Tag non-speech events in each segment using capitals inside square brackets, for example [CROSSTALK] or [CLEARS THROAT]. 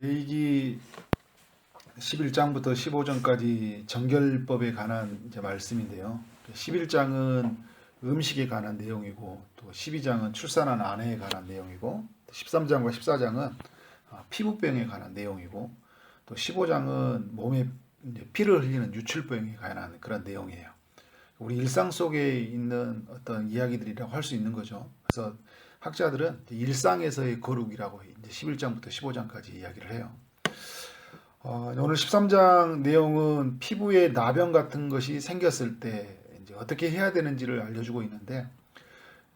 레이기 11장부터 15장까지 정결법에 관한 이제 말씀인데요. 11장은 음식에 관한 내용이고 또 12장은 출산한 아내에 관한 내용이고 13장과 14장은 아, 피부병에 관한 내용이고 또 15장은 몸에 피를 흘리는 유출병에 관한 그런 내용이에요. 우리 일상 속에 있는 어떤 이야기들이라고 할 수 있는 거죠. 그래서 학자들은 일상에서의 거룩이라고 이제 11장부터 15장까지 이야기를 해요. 어, 오늘 13장 내용은 피부에 나병 같은 것이 생겼을 때 이제 어떻게 해야 되는지를 알려주고 있는데,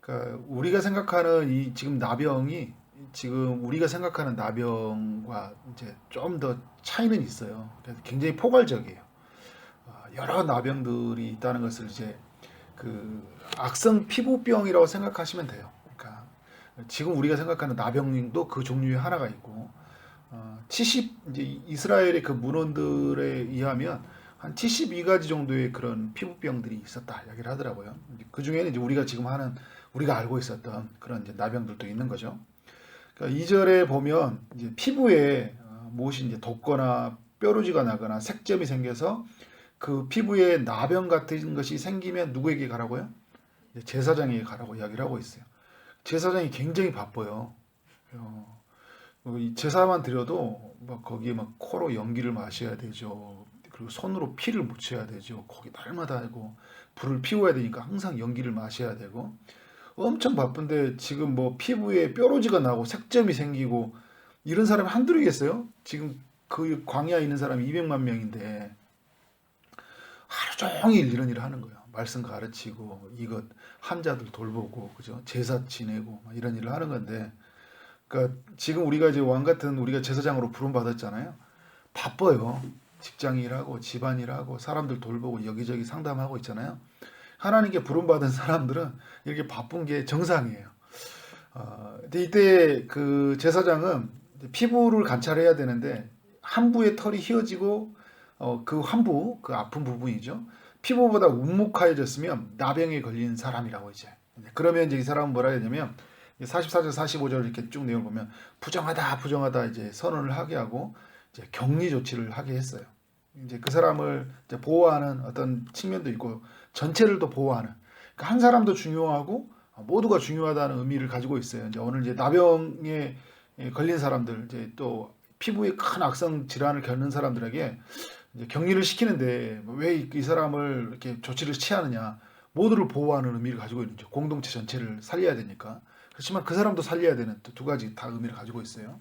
그러니까 우리가 생각하는 이 지금 나병이 지금 우리가 생각하는 나병과 이제 좀 더 차이는 있어요. 굉장히 포괄적이에요. 어, 여러 나병들이 있다는 것을 이제 그 악성 피부병이라고 생각하시면 돼요. 지금 우리가 생각하는 나병도 그 종류의 하나가 있고 어, 70 이제 이스라엘의 그 문헌들에 의하면 한 72가지 정도의 그런 피부병들이 있었다 이야기를 하더라고요. 그 중에는 이제 우리가 지금 하는 우리가 알고 있었던 그런 이제 나병들도 있는 거죠. 그러니까 2절에 보면 이제 피부에 어, 무엇이 이제 돋거나 뾰루지가 나거나 색점이 생겨서 그 피부에 나병 같은 것이 생기면 누구에게 가라고요? 제사장에게 가라고 이야기를 하고 있어요. 제사장이 굉장히 바빠요. 어, 어, 이 제사만 드려도 막 거기에 막 코로 연기를 마셔야 되죠. 그리고 손으로 피를 묻혀야 되죠. 거기 날마다 하고 불을 피워야 되니까 항상 연기를 마셔야 되고 엄청 바쁜데 지금 뭐 피부에 뾰루지가 나고 색점이 생기고 이런 사람이 한둘이겠어요? 지금 그 광야에 있는 사람이 200만 명인데 하루 종일 이런 일을 하는 거예요. 말씀 가르치고 이것 환자들 돌보고 그죠? 제사 지내고 막 이런 일을 하는 건데 그러니까 지금 우리가 이제 왕 같은 우리가 제사장으로 부름 받았잖아요. 바빠요. 직장 일하고 집안 일하고 사람들 돌보고 여기저기 상담하고 있잖아요. 하나님께 부름 받은 사람들은 이렇게 바쁜 게 정상이에요. 어, 근데 이때 그 제사장은 피부를 관찰해야 되는데 한부의 털이 휘어지고 어, 그 한부 그 아픈 부분이죠. 피부보다 움묵하여졌으면 나병에 걸린 사람이라고 이제. 그러면 이제 이 사람은 뭐라 되냐면 44절 45절 이렇게 쭉 내용을 보면 부정하다 부정하다 이제 선언을 하게 하고 이제 격리 조치를 하게 했어요. 이제 그 사람을 이제 보호하는 어떤 측면도 있고 전체를 또 보호하는 그러니까 한 사람도 중요하고 모두가 중요하다는 의미를 가지고 있어요. 이제 오늘 이제 나병에 걸린 사람들 이제 또 피부에 큰 악성 질환을 겪는 사람들에게 격리를 시키는데 왜 이 사람을 이렇게 조치를 취하느냐 모두를 보호하는 의미를 가지고 있는 거죠. 공동체 전체를 살려야 되니까. 그렇지만 그 사람도 살려야 되는 또두 가지 다 의미를 가지고 있어요.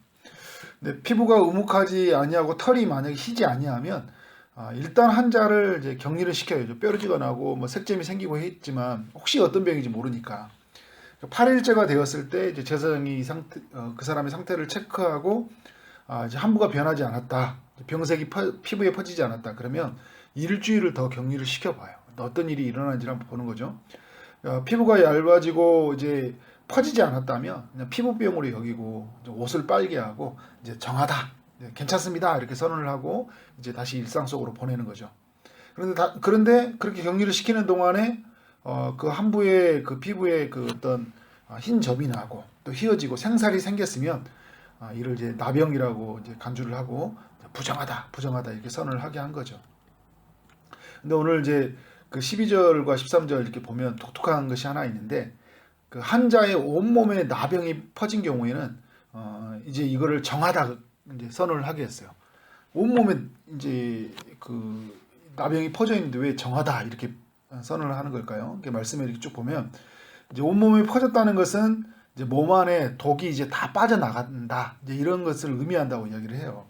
근데 피부가 우묵하지 아니하고 털이 만약에 희지 아니하면 아, 일단 환자를 이제 격리를 시켜야죠. 뾰루지가 나고 뭐 색점이 생기고 했지만 혹시 어떤 병인지 모르니까 8일째가 되었을 때 이제 제사장이 이 상태, 어, 그 사람의 상태를 체크하고 아, 이제 한부가 변하지 않았다. 병색이 퍼, 피부에 퍼지지 않았다. 그러면 일주일을 더 격리를 시켜봐요. 어떤 일이 일어나는지 한번 보는 거죠. 어, 피부가 얇아지고 이제 퍼지지 않았다면 피부병으로 여기고 이제 옷을 빨게 하고 이제 정하다. 네, 괜찮습니다. 이렇게 선언을 하고 이제 다시 일상 속으로 보내는 거죠. 그런데 다, 그런데 그렇게 격리를 시키는 동안에 어, 그 한부의 그 피부에 그 어떤 아, 흰 점이 나고 또 휘어지고 생살이 생겼으면 아, 이를 이제 나병이라고 이제 간주를 하고 부정하다, 부정하다 이렇게 선언을 하게 한 거죠. 근데 오늘 이제 그 12절과 13절 이렇게 보면 독특한 것이 하나 있는데 그 환자의 온몸에 나병이 퍼진 경우에는 어, 이제 이거를 정하다 이제 선언을 하게 했어요. 온몸에 이제 그 나병이 퍼져 있는데 왜 정하다 이렇게 선언을 하는 걸까요? 이렇게 말씀을 이렇게 쭉 보면 이제 온몸에 퍼졌다는 것은 이제 몸 안에 독이 이제 다 빠져나간다. 이제 이런 것을 의미한다고 이야기를 해요.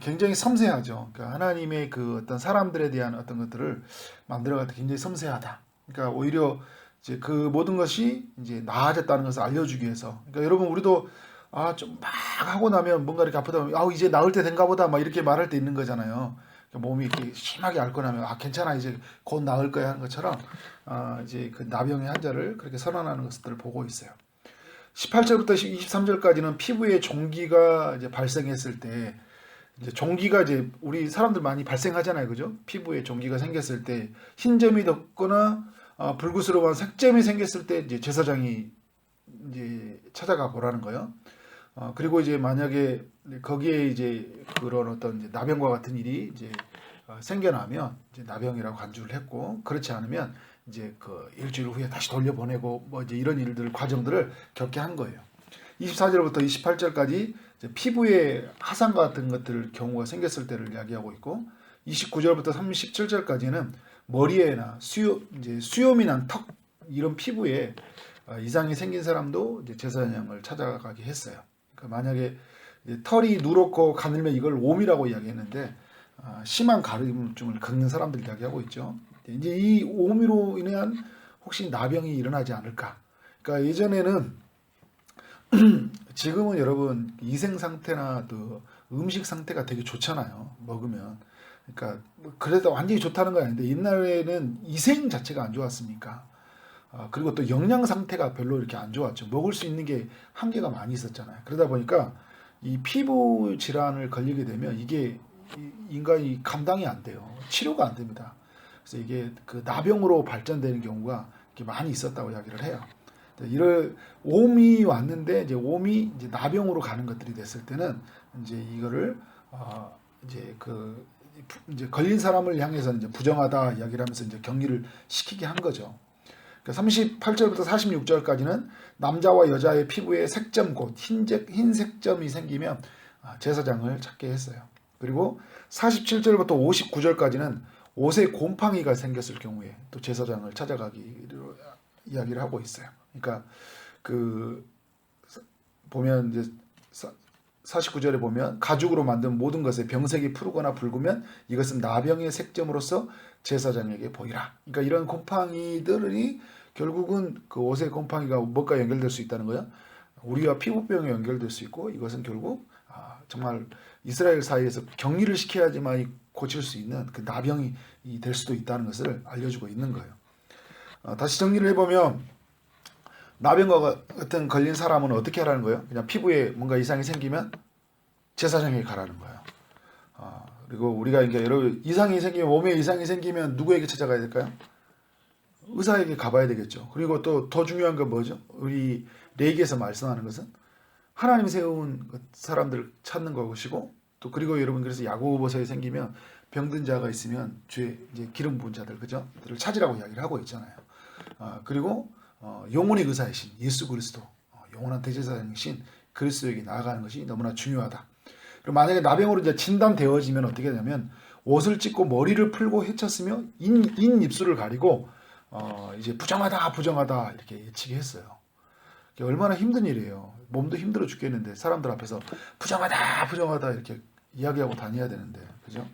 굉장히 섬세하죠. 그러니까 하나님의 그 어떤 사람들에 대한 어떤 것들을 만들어갈 때 굉장히 섬세하다. 그러니까 오히려 이제 그 모든 것이 이제 나아졌다는 것을 알려주기 위해서. 그러니까 여러분 우리도 아 좀 막 하고 나면 뭔가 이렇게 아프다 보면 아 이제 나을 때 된가 보다 막 이렇게 말할 때 있는 거잖아요. 그러니까 몸이 이렇게 심하게 앓고 나면 아 괜찮아 이제 곧 나을 거야 하는 것처럼 아 이제 그 나병의 환자를 그렇게 선언하는 것들을 보고 있어요. 18절부터 23절까지는 피부에 종기가 이제 발생했을 때 이제 종기가 이제 우리 사람들 많이 발생하잖아요, 그죠? 피부에 종기가 생겼을 때 흰 점이 덮거나 어, 불구스러운 색점이 생겼을 때 이제 제사장이 이제 찾아가 보라는 거예요. 어, 그리고 이제 만약에 거기에 이제 그런 어떤 이제 나병과 같은 일이 이제 어, 생겨나면 이제 나병이라고 간주를 했고 그렇지 않으면 이제 그 일주일 후에 다시 돌려보내고 뭐 이제 이런 일들 과정들을 겪게 한 거예요. 24절부터 28절까지 피부에 화상 같은 것들 경우가 생겼을 때를 이야기하고 있고 29절부터 37절까지는 머리에나 수요 이제 수염이 난 턱 이런 피부에 어, 이상이 생긴 사람도 이제 제사장을 찾아가게 했어요. 그러니까 만약에 털이 누렇고 가늘면 이걸 옴이라고 이야기했는데 아, 심한 가려움증을 겪는 사람들 이야기하고 있죠. 이제 이 옴으로 인한 혹시 나병이 일어나지 않을까? 그러니까 예전에는 [CLEARS THROAT] 지금은 여러분 위생 상태나 또 음식 상태가 되게 좋잖아요. 먹으면. 그러니까 뭐 그래도 완전히 좋다는 건 아닌데 옛날에는 위생 자체가 안 좋았으니까. 아, 그리고 또 영양 상태가 별로 이렇게 안 좋았죠. 먹을 수 있는 게 한계가 많이 있었잖아요. 그러다 보니까 이 피부 질환을 걸리게 되면 이게 이- 인간이 감당이 안 돼요. 치료가 안 됩니다. 그래서 이게 그 나병으로 발전되는 경우가 많이 있었다고 이야기를 해요. 이를 옴이 왔는데 이제 옴이 이제 나병으로 가는 것들이 됐을 때는 이제 이거를 어 이제 그 이제 걸린 사람을 향해서 이제 부정하다 이야기를 하면서 이제 격리를 시키게 한 거죠. 그러니까 38절부터 46절까지는 남자와 여자의 피부에 색점 곧 흰색 흰 색점이 생기면 아, 제사장을 찾게 했어요. 그리고 47절부터 59절까지는 옷에 곰팡이가 생겼을 경우에 또 제사장을 찾아가기로 이야기를 하고 있어요. 그러니까 그 보면 이제 49절에 보면 가죽으로 만든 모든 것에 병색이 푸르거나 붉으면 이것은 나병의 색점으로서 제사장에게 보이라. 그러니까 이런 곰팡이들이 결국은 그 옷의 곰팡이가 뭐가 연결될 수 있다는 거야. 우리와 피부병에 연결될 수 있고 이것은 결국 아, 정말 이스라엘 사이에서 격리를 시켜야지만 고칠 수 있는 그 나병이 될 수도 있다는 것을 알려주고 있는 거예요. 어, 다시 정리를 해보면 나병과 같은 걸린 사람은 어떻게 하라는 거예요? 그냥 피부에 뭔가 이상이 생기면 제사장에게 가라는 거예요. 어, 그리고 우리가 이제 여러분 이상이 생기면 몸에 이상이 생기면 누구에게 찾아가야 될까요? 의사에게 가봐야 되겠죠. 그리고 또 더 중요한 건 뭐죠? 우리 레이기에서 말씀하는 것은 하나님이 세운 그 사람들 찾는 것이고 또 그리고 여러분 그래서 야고보서에 생기면 병든 자가 있으면 죄 이제 기름 부은 자들 그죠? 들을 찾으라고 이야기를 하고 있잖아요. 어, 그리고 어, 영혼의 의사이신 예수 그리스도 어, 영원한 대제사장이신 그리스도에게 나아가는 것이 너무나 중요하다. 그리고 만약에 나병으로 이제 진단되어지면 어떻게 되냐면 옷을 찢고 머리를 풀고 헤쳤으며 인, 인 입술을 가리고 어, 이제 부정하다 부정하다 이렇게 예측이 했어요. 이게 얼마나 힘든 일이에요. 몸도 힘들어 죽겠는데 사람들 앞에서 부정하다 부정하다 이렇게 이야기하고 다녀야 되는데 그죠?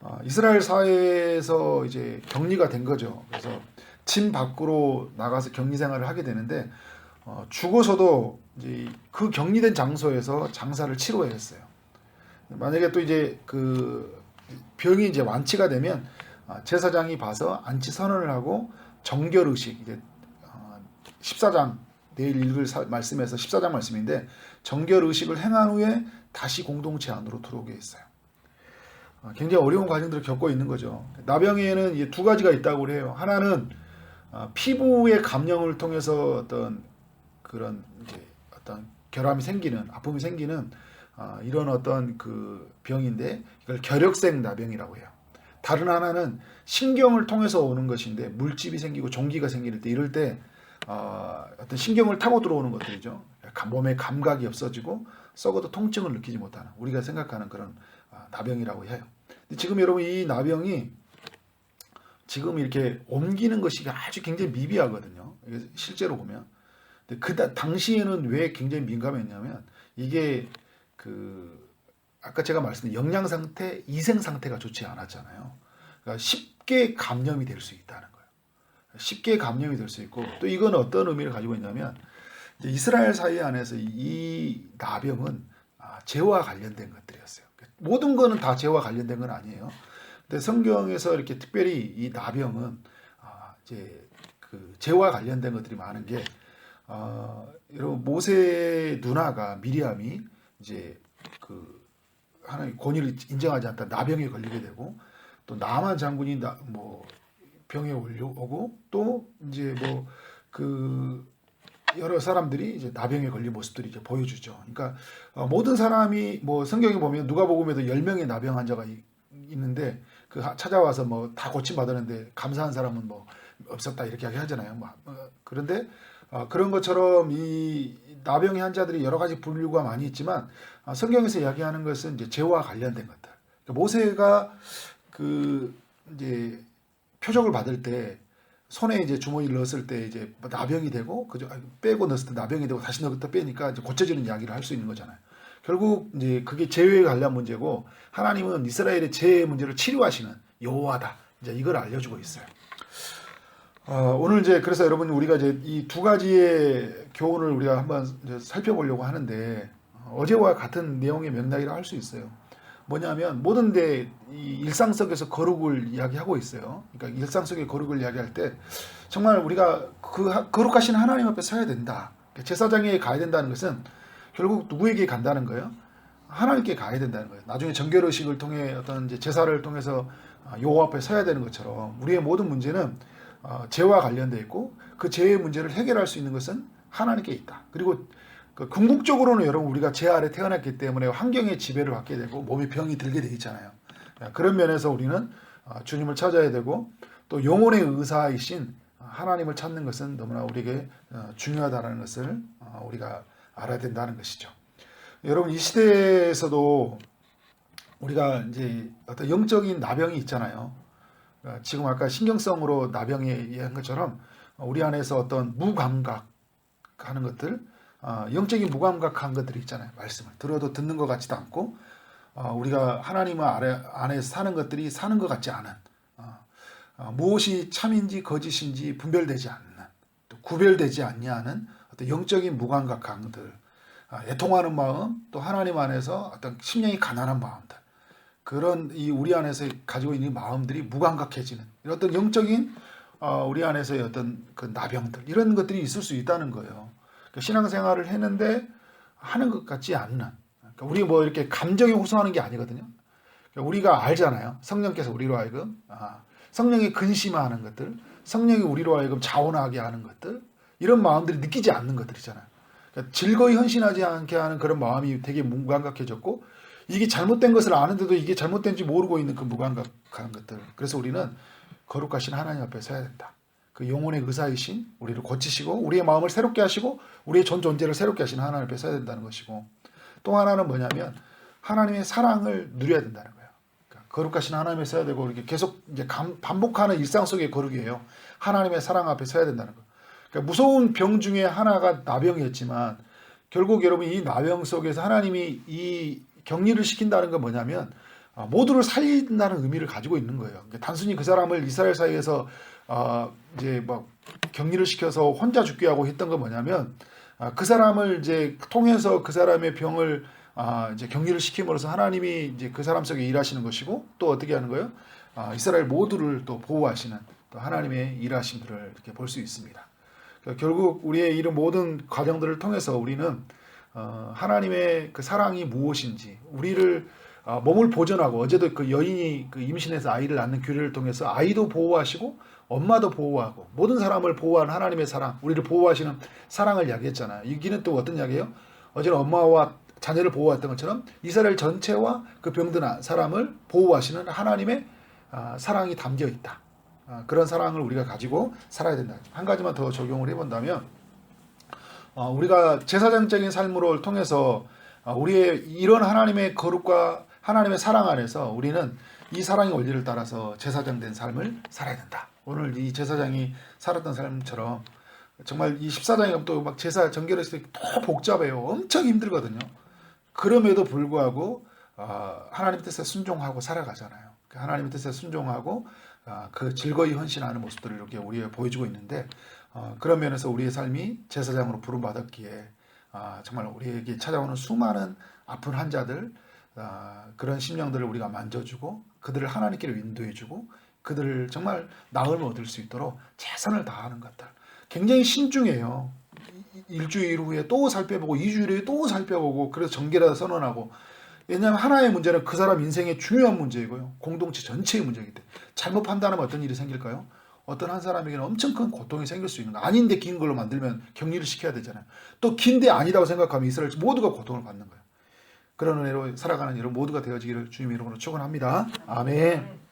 어, 이스라엘 사회에서 이제 격리가 된 거죠. 그래서 집 밖으로 나가서 격리 생활을 하게 되는데 어, 죽어서도 이제 그 격리된 장소에서 장사를 치러야 했어요. 만약에 또 이제 그 병이 이제 완치가 되면 아, 제사장이 봐서 안치 선언을 하고 정결 의식 이제 어, 14장 내일 읽을 사- 말씀에서 14장 말씀인데 정결 의식을 행한 후에 다시 공동체 안으로 들어오게 했어요. 어, 굉장히 어려운 과정들을 겪고 있는 거죠. 나병에는 두 가지가 있다고 해요. 하나는 어, 피부의 감염을 통해서 어떤 그런 이제 어떤 결함이 생기는 아픔이 생기는 어, 이런 어떤 그 병인데 이걸 결핵성 나병이라고 해요. 다른 하나는 신경을 통해서 오는 것인데 물집이 생기고 종기가 생길 때 이럴 때 어, 어떤 신경을 타고 들어오는 것들이죠. 감- 몸의 감각이 없어지고 썩어도 통증을 느끼지 못하는 우리가 생각하는 그런 아, 나병이라고 해요. 지금 여러분 이 나병이 지금 이렇게 옮기는 것이 아주 굉장히 미비하거든요. 실제로 보면. 근데 그 다- 당시에는 왜 굉장히 민감했냐면 이게 그 아까 제가 말씀드린 영양 상태, 이생 상태가 좋지 않았잖아요. 그러니까 쉽게 감염이 될 수 있다는 거예요. 쉽게 감염이 될 수 있고 또 이건 어떤 의미를 가지고 있냐면 이스라엘 사회 안에서 이 나병은 아, 죄와 관련된 것들이었어요. 모든 거는 다 죄와 관련된 건 아니에요. 근데 성경에서 이렇게 특별히 이 나병은 아, 이제 그 죄와 관련된 것들이 많은 게 어, 여러분 모세 누나가 미리암이 이제 그 하나님 권위를 인정하지 않다 나병에 걸리게 되고 또 나만 장군이 나, 뭐 병에 올려오고 또 이제 뭐 그 여러 사람들이 이제 나병에 걸린 모습들이 이제 보여주죠. 그러니까 어, 모든 사람이 뭐 성경에 보면 누가복음에도 10명의 나병 환자가 이- 있는데 그 하- 찾아와서 뭐 다 고침 받았는데 감사한 사람은 뭐 없었다 이렇게 이야기하잖아요. 뭐, 어, 그런데 어, 그런 것처럼 이 나병의 환자들이 여러 가지 분류가 많이 있지만 아, 성경에서 이야기하는 것은 이제 죄와 관련된 것들. 그러니까 모세가 그 이제 표적을 받을 때 손에 이제 주머니를 넣었을 때 이제 나병이 되고 그저 빼고 넣었을 때 나병이 되고 다시 넣었다 빼니까 이제 고쳐지는 이야기를 할 수 있는 거잖아요. 결국 이제 그게 죄에 관련 문제고 하나님은 이스라엘의 죄의 문제를 치료하시는 여호와다. 이제 이걸 알려주고 있어요. 어, 오늘 이제 그래서 여러분 우리가 이제 이 두 가지의 교훈을 우리가 한번 살펴보려고 하는데 어, 어제와 같은 내용의 맥락이라 할 수 있어요. 뭐냐면 모든 데이 일상 속에서 거룩을 이야기하고 있어요. 그러니까 일상 속의 거룩을 이야기할 때 정말 우리가 그 하- 거룩하신 하나님 앞에 서야 된다. 그러니까 제사장에 가야 된다는 것은 결국 누구에게 간다는 거예요? 하나님께 가야 된다는 거예요. 나중에 정결의식을 통해 어떤 이제 제사를 통해서 아, 여호와 앞에 서야 되는 것처럼 우리의 모든 문제는 어, 죄와 관련되어 있고 그 죄의 문제를 해결할 수 있는 것은 하나님께 있다. 그리고 그 궁극적으로는 여러분 우리가 죄 아래 태어났기 때문에 환경의 지배를 받게 되고 몸에 병이 들게 돼 있잖아요. 그런 면에서 우리는 어, 주님을 찾아야 되고 또 영혼의 의사이신 하나님을 찾는 것은 너무나 우리에게 어, 중요하다는 것을 어, 우리가 알아야 된다는 것이죠. 여러분 이 시대에서도 우리가 이제 어떤 영적인 나병이 있잖아요. 어, 지금 아까 신경성으로 나병에 얘기한 것처럼 우리 안에서 어떤 무감각 하는 것들, 어, 영적인 무감각한 것들이 있잖아요. 말씀을 들어도 듣는 것 같지도 않고 어, 우리가 하나님 안에서 사는 것들이 사는 것 같지 않은 어, 어, 무엇이 참인지 거짓인지 분별되지 않는 또 구별되지 않냐는 어떤 영적인 무감각한 것들 아, 애통하는 마음 또 하나님 안에서 어떤 심령이 가난한 마음들 그런 이 우리 안에서 가지고 있는 마음들이 무감각해지는 이런 어떤 영적인 어, 우리 안에서의 어떤 그 나병들 이런 것들이 있을 수 있다는 거예요. 그러니까 신앙생활을 했는데 하는 것 같지 않는 그러니까 우리 뭐 이렇게 감정에 호소하는 게 아니거든요. 그러니까 우리가 알잖아요. 성령께서 우리로 하여금 아, 성령이 근심하는 것들, 성령이 우리로 하여금 자원하게 하는 것들 이런 마음들이 느끼지 않는 것들이잖아요. 그러니까 즐거이 헌신하지 않게 하는 그런 마음이 되게 무감각해졌고 이게 잘못된 것을 아는데도 이게 잘못된지 모르고 있는 그 무감각한 것들. 그래서 우리는 거룩하신 하나님 앞에 서야 된다. 그 영혼의 의사이신 우리를 고치시고 우리의 마음을 새롭게 하시고 우리의 전 존재를 새롭게 하시는 하나님 앞에 서야 된다는 것이고 또 하나는 뭐냐면 하나님의 사랑을 누려야 된다는 거예요. 그러니까 거룩하신 하나님에 서야 되고 이렇게 계속 이제 감- 반복하는 일상 속의 거룩이에요. 하나님의 사랑 앞에 서야 된다는 거. 그러니까 무서운 병 중에 하나가 나병이었지만 결국 여러분 이 나병 속에서 하나님이 이 격리를 시킨다는 건 뭐냐면 아, 모두를 살린다는 의미를 가지고 있는 거예요. 그러니까 단순히 그 사람을 이스라엘 사이에서 아, 이제 막 격리를 시켜서 혼자 죽게 하고 했던 건 뭐냐면 아, 그 사람을 이제 통해서 그 사람의 병을 아, 이제 격리를 시킴으로써 하나님이 이제 그 사람 속에 일하시는 것이고 또 어떻게 하는 거예요? 아, 이스라엘 모두를 또 보호하시는 또 하나님의 일하심들을 이렇게 볼 수 있습니다. 그러니까 결국 우리의 이런 모든 과정들을 통해서 우리는 어, 하나님의 그 사랑이 무엇인지 우리를 어, 몸을 보존하고 어제도 그 여인이 그 임신해서 아이를 낳는 규례를 통해서 아이도 보호하시고 엄마도 보호하고 모든 사람을 보호하는 하나님의 사랑 우리를 보호하시는 사랑을 이야기했잖아요. 이기는 또 어떤 이야기예요? 어제는 엄마와 자녀를 보호했던 것처럼 이스라엘 전체와 그 병든 아- 사람을 보호하시는 하나님의 아, 사랑이 담겨 있다. 아, 그런 사랑을 우리가 가지고 살아야 된다. 한 가지만 더 적용을 해본다면 어, 우리가 제사장적인 삶으로 통해서 어, 우리의 이런 하나님의 거룩과 하나님의 사랑 안에서 우리는 이 사랑의 원리를 따라서 제사장 된 삶을 살아야 된다. 오늘 이 제사장이 살았던 삶처럼 정말 이 14장에 가면 또막 제사 정결했을 때 더 복잡해요. 엄청 힘들거든요. 그럼에도 불구하고 어, 하나님 뜻에 순종하고 살아가잖아요. 그 하나님 뜻에 순종하고 어, 그 즐거이 헌신하는 모습들을 이렇게 우리에 보여주고 있는데 어, 그런 면에서 우리의 삶이 제사장으로 부름받았기에 아, 정말 우리에게 찾아오는 수많은 아픈 환자들 아, 그런 심령들을 우리가 만져주고 그들을 하나님께로 인도해주고 그들을 정말 나음을 얻을 수 있도록 최선을 다하는 것들 굉장히 신중해요. 이- 일주일 후에 또 살펴보고 이주일 후에 또 살펴보고 그래서 정결하다 선언하고 왜냐하면 하나의 문제는 그 사람 인생의 중요한 문제이고요 공동체 전체의 문제이기 때문에 잘못 판단하면 어떤 일이 생길까요? 어떤 한 사람에게는 엄청 큰 고통이 생길 수 있는 거 아닌데 긴 걸로 만들면 격리를 시켜야 되잖아요. 또 긴데 아니다고 생각하면 이스라엘 모두가 고통을 받는 거예요. 그런 은혜로 살아가는 여러분 모두가 되어지기를 주님 이름으로 축원합니다. 아멘.